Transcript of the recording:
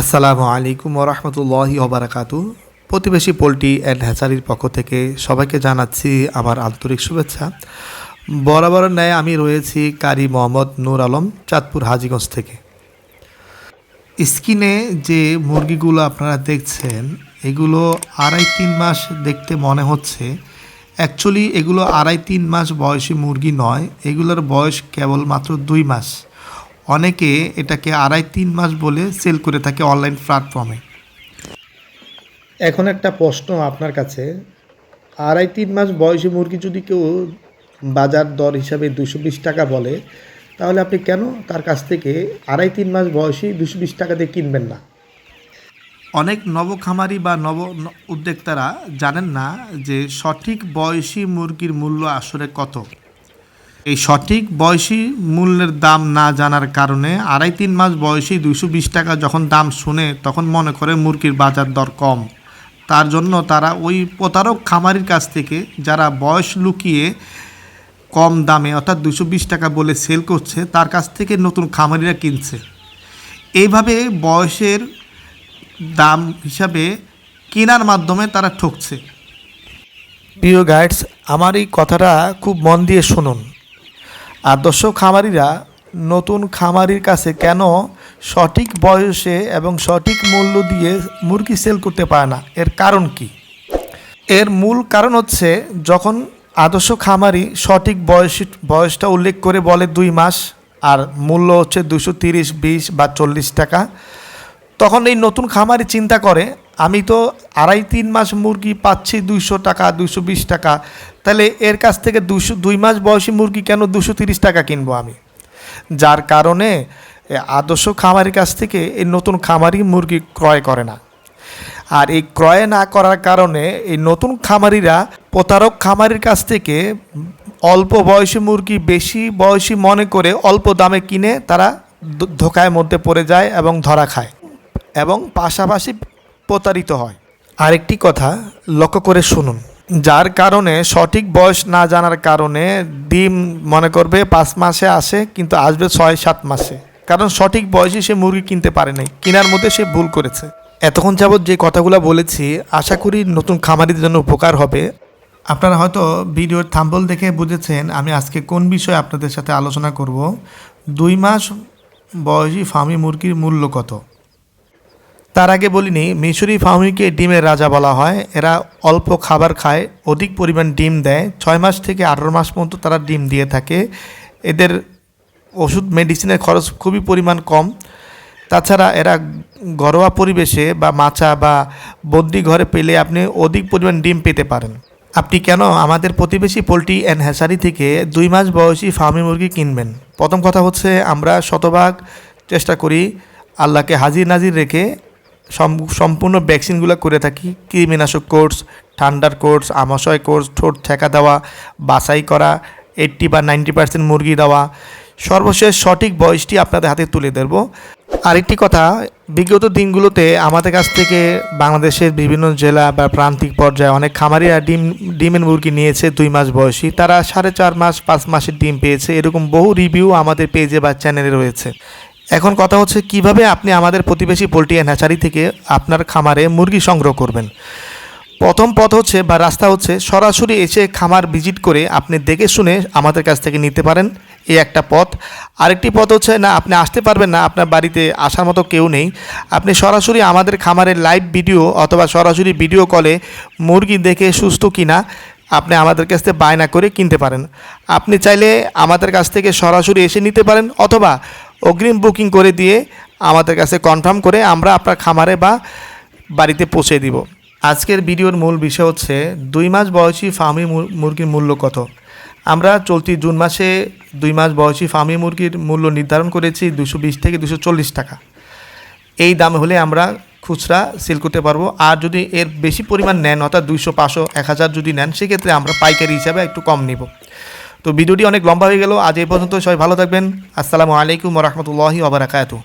আসসালামু আলাইকুম ওরহমতুল্লাহি ওবরাকাতু প্রতিবেশী পোলট্রি অ্যান্ড হ্যাচারির পক্ষ থেকে সবাইকে জানাচ্ছি আমার আন্তরিক শুভেচ্ছা। বরাবর ন্যায় আমি রয়েছি কারি মোহাম্মদ নূর আলম, চাঁদপুর, হাজিগঞ্জ থেকে। স্কিনে যে মুরগিগুলো আপনারা দেখছেন, এগুলো আড়াই তিন মাস দেখতে মনে হচ্ছে। অ্যাকচুয়ালি এগুলো আড়াই তিন মাস বয়সী মুরগি নয়, এগুলোর বয়স কেবলমাত্র দুই মাস। অনেকে এটাকে আড়াই তিন মাস বলে সেল করে থাকে অনলাইন প্ল্যাটফর্মে এখন একটা প্রশ্ন আপনার কাছে আড়াই তিন মাস বয়সী মুরগি যদি কেউ বাজার দর হিসাবে দুশো বিশ টাকা বলে তাহলে আপনি কেন তার কাছ থেকে আড়াই তিন মাস বয়সী দুশো বিশ টাকা দিয়ে কিনবেন না? অনেক নবখামারি বা নব উদ্যোক্তারা জানেন না যে সঠিক বয়সী মুরগির মূল্য আসলে কত। এই সঠিক বয়সী মূল্যের দাম না জানার কারণে আড়াই তিন মাস বয়সী দুশো বিশ টাকা যখন দাম শুনে তখন মনে করে মুরগির বাজার দর কম। তার জন্য তারা ওই প্রতারক খামারির কাছ থেকে যারা বয়স লুকিয়ে কম দামে অর্থাৎ দুশো বিশ টাকা বলে সেল করছে, তার কাছ থেকে নতুন খামারিরা কিনছে। এইভাবে বয়সের দাম হিসাবে কেনার মাধ্যমে তারা ঠকছে। প্রিয় গাইডস, আমার এই কথাটা খুব মন দিয়ে শুনুন। আদর্শ খামারিরা নতুন খামারির কাছে কেন সঠিক বয়সে এবং সঠিক মূল্য দিয়ে মুরগি সেল করতে পারে না? এর কারণ কি? এর মূল কারণ হচ্ছে যখন আদর্শ খামারি সঠিক বয়স, বয়সটা উল্লেখ করে বলে দুই মাস আর মূল্য হচ্ছে দুশো তিরিশ, বিশ বা চল্লিশ টাকা, তখন এই নতুন খামারি চিন্তা করে আমি তো আড়াই তিন মাস মুরগি পাচ্ছি দুইশো টাকা দুশো বিশ টাকা। তাহলে এর কাছ থেকে দুশো দুই মাস বয়সী মুরগি কেন দুশো তিরিশ টাকা কিনবো আমি? যার কারণে আদর্শ খামারির কাছ থেকে এই নতুন খামারি মুরগি ক্রয় করে না। আর এই ক্রয় না করার কারণে এই নতুন খামারিরা প্রতারক খামারির কাছ থেকে অল্প বয়সী মুরগি বেশি বয়সী মনে করে অল্প দামে কিনে তারা ধোকায় মধ্যে পড়ে যায় এবং ধরা খায়। এবং পাশাপাশি প্রতারিত হয়। আরেকটি কথা লক্ষ্য করে শুনুন। যার কারণে সঠিক বয়স না জানার কারণে ডিম মনে করবে পাঁচ মাসে আসে, কিন্তু আসবে ছয়, সাত মাসে। কারণ সঠিক বয়সে সে মুরগি কিনতে পারে নাই। কেনার মধ্যে সে ভুল করেছে। এতক্ষণ যাবৎ যে কথাগুলো বলেছি, আশা করি নতুন খামারিদের জন্য উপকার হবে। আপনারা হয়তো ভিডিওর থাম্বল দেখে বুঝেছেন আমি আজকে কোন বিষয়ে আপনাদের সাথে আলোচনা করব। দুই মাস বয়সী ফার্মি মুরগির মূল্য কত? তার আগে বলিনি মিশরি ফার্মিকে ডিমের রাজা বলা হয়। এরা অল্প খাবার খায়, অধিক পরিমাণ ডিম দেয়। ছয় মাস থেকে আঠারো মাস পর্যন্ত তারা ডিম দিয়ে থাকে। এদের ওষুধ মেডিসিনের খরচ খুবই পরিমাণ কম। তাছাড়া এরা ঘরোয়া পরিবেশে বা মাচা বা বন্দি ঘরে পেলে আপনি অধিক পরিমাণ ডিম পেতে পারেন। আপনি কেন? আমাদের প্রতিবেশী পোলট্রি অ্যান্ড হ্যাসারি থেকে দুই মাস বয়সী ফার্মি মুরগি কিনবেন। প্রথম কথা হচ্ছে, আমরা শতভাগ চেষ্টা করি আল্লাহকে হাজির নাজির রেখে সম্পূর্ণ ভ্যাকসিনগুলো করে থাকি। কৃমিনাশক কোর্স, ঠান্ডার কোর্স, আমাশয় কোর্স, ঠোঁট ঠেকা দেওয়া, বাছাই করা, এইট্টি বা নাইনটি পার্সেন্ট মুরগি দেওয়া। সর্বশেষ সঠিক বয়সটি আপনাদের হাতে তুলে দেবো আরেকটি কথা, বিগত দিনগুলোতে আমাদের কাছ থেকে বাংলাদেশের বিভিন্ন জেলা বা প্রান্তিক পর্যায়ে অনেক খামারিরা ডিম, ডিমের মুরগি নিয়েছে দুই মাস বয়সী। তারা সাড়ে চার মাস, পাঁচ মাসের ডিম পেয়েছে। এরকম বহু রিভিউ আমাদের পেজে বা চ্যানেলে রয়েছে। এখন কথা হচ্ছে কীভাবে আপনি আমাদের প্রতিবেশী পোলট্রি অ্যান্ড হ্যাচারি থেকে আপনার খামারে মুরগি সংগ্রহ করবেন। প্রথম পথ হচ্ছে বা রাস্তা হচ্ছে সরাসরি এসে খামার ভিজিট করে আপনি দেখে শুনে আমাদের কাছ থেকে নিতে পারেন। এই একটা পথ। আরেকটি পথ হচ্ছে না, আপনি আসতে পারবেন না, আপনার বাড়িতে আসার মতো কেউ নেই। আপনি সরাসরি আমাদের খামারের লাইভ ভিডিও অথবা সরাসরি ভিডিও কলে মুরগি দেখে সুস্থ কিনা আপনি আমাদের কাছ থেকে বায়না করে কিনতে পারেন। আপনি চাইলে আমাদের কাছ থেকে সরাসরি এসে নিতে পারেন অথবা অগ্রিম বুকিং করে দিয়ে আমাদের কাছে কনফার্ম করে আমরা আপনার খামারে বা বাড়িতে পৌঁছে দিব। আজকের ভিডিওর মূল বিষয় হচ্ছে, দুই মাস বয়সী ফার্মি মুরগির মূল্য কত? আমরা চলতি জুন মাসে দুই মাস বয়সী ফার্মি মুরগির মূল্য নির্ধারণ করেছি দুশো বিশ থেকে দুশো চল্লিশ টাকা। এই দাম হলে আমরা খুচরা সেল করতে পারব। আর যদি এর বেশি পরিমাণ নেন, অর্থাৎ দুইশো পাঁচশো, এক হাজার যদি নেন, সেক্ষেত্রে আমরা পাইকারি হিসাবে একটু কম নিব। তো ভিডিওটি অনেক লম্বা হয়ে গেল। আজ এই পর্যন্ত সবাই ভালো থাকবেন। আসসালামু আলাইকুম রহমতুল্লাহি ওবরাকাতু